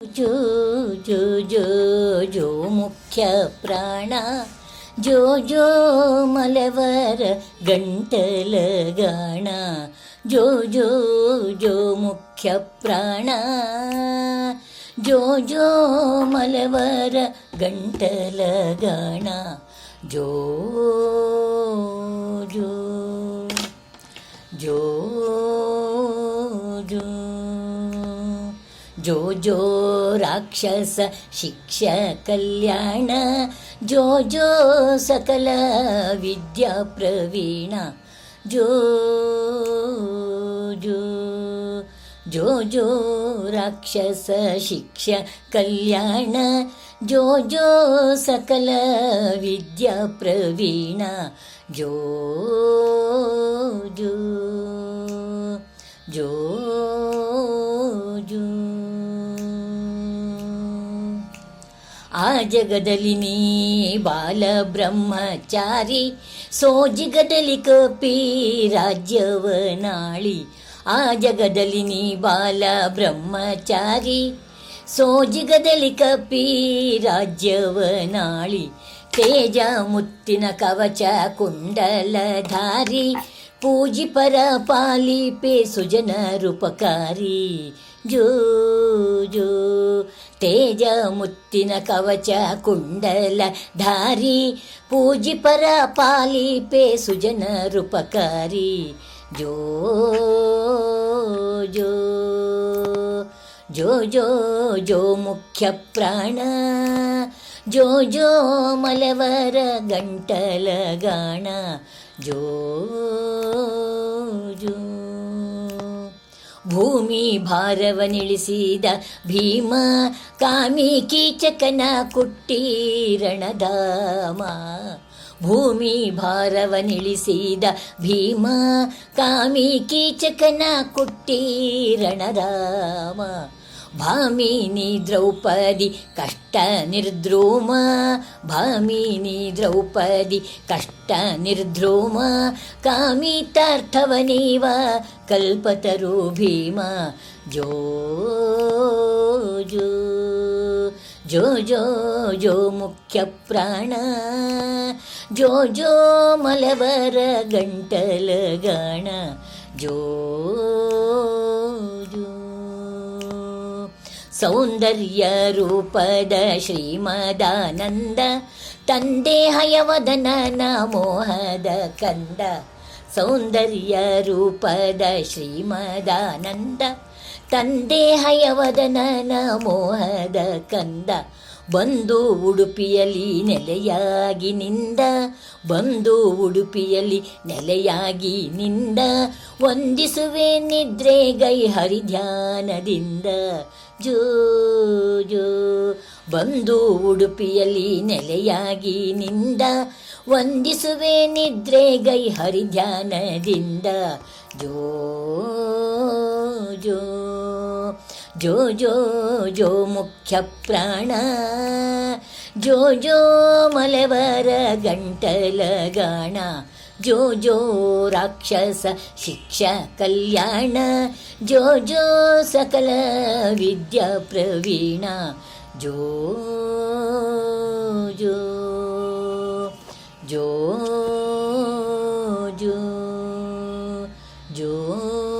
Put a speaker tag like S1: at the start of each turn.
S1: जो जो जो जो मुख्य प्राण जो जो मलवर गण्टल गाण जो जो जो मुख्य प्राण जो जो मलवर गण्टल गाण जो जो जो राक्षस शिक्ष कल्याण जो जो सकल विद्या प्रवीणा जो जो जो जो राक्षस शिक्ष कल्याण जो जो सकल विद्या सकलविद्याप्रवीणा जो ಆ ಜಗದಲ್ಲಿ ನೀ ಬಾಲ ಬ್ರಹ್ಮಚಾರಿ ಸೋಜಿಗದಲ್ಲಿ ಕಪಿ ರಾಜ್ಯವನಾಳಿ. ಆ ಜಗದಲ್ಲಿ ನೀ ಬಾಲ ಬ್ರಹ್ಮಚಾರಿ ಸೋಜಿಗದಲ್ಲಿ ಕಪಿ ರಾಜ್ಯವನಾಳಿ. ತೇಜ ಮುತ್ತಿನ ಕವಚ ಕುಂಡಲಧಾರಿ, ಪೂಜಿ ಪರ ಪಾಲಿಪೆ ಸುಜನ ರೂಪಕಾರಿ. ಜೋ ಜೋ ತೇಜ ಮುತ್ತಿನ ಕವಚ ಕುಂಡಲ ಧಾರಿ ಪೂಜಿ ಪರ ಪಾಲಿಪೆ ಸುಜನ ರೂಪಕಾರಿ ಜೋ ಜೋ ಜೋ ಜೋ ಜೋ ಮುಖ್ಯ ಪ್ರಾಣ ಜೋ ಜೋ ಮಲವರ ಗಂಟಲ ಗಾಣ ಜೋ ಜೋ ಭೂಮಿ ಭಾರವನಿಳಿಸಿದ ಭೀಮ ಕಾಮಿ ಕೀಚಕನ ಕುಟ್ಟೀರಣಧಾಮ ಭೂಮಿ ಭಾರವನಿಳಿಸಿದ ಭೀಮ ಕಾಮಿ ಕೀಚಕನ ಕುಟ್ಟೀರಣಧಾಮ भामिनी द्रौपदी कष्टनिर्द्रोम भामिनी द्रौपदी कष्टनिर्द्रोम कामितार्थवनेव कल्पतरो भीम जो जो जो जो जो मुख्यप्राण जो जो मलवर गण्टलगण जो जो ಸೌಂದರ್ಯ ರೂಪದ ಶ್ರೀಮದಾನಂದ ತಂದೆ ಹಯವದನ ಮೋಹದ ಕಂದ ಸೌಂದರ್ಯ ರೂಪದ ಶ್ರೀಮದಾನಂದ ತಂದೆ ಹಯವದನ ಮೋಹದ ಕಂದ ಬಂದು ಉಡುಪಿಯಲ್ಲಿ ನೆಲೆಯಾಗಿ ನಿಂದ, ಬಂದು ಉಡುಪಿಯಲ್ಲಿ ನೆಲೆಯಾಗಿ ನಿಂದ, ವಂದಿಸುವೆ ನಿದ್ರೆ ಗೈ ಹರಿಧ್ಯಾನದಿಂದ. ಜೋ ಜೋ, ಬಂದು ಉಡುಪಿಯಲ್ಲಿ ನೆಲೆಯಾಗಿ ನಿಂದ, ವಂದಿಸುವೆ ನಿದ್ರೆ ಗೈ ಹರಿಧ್ಯಾನದಿಂದ. ಜೋ ಜೋ. जो जो जो मुख्यप्राण जो जो मलवरगण्टलगण ज्यो जो जो राक्षस शिक्षकल्याण कल्याण जो जो सकल विद्याप्रवीण जो जो जो जो जो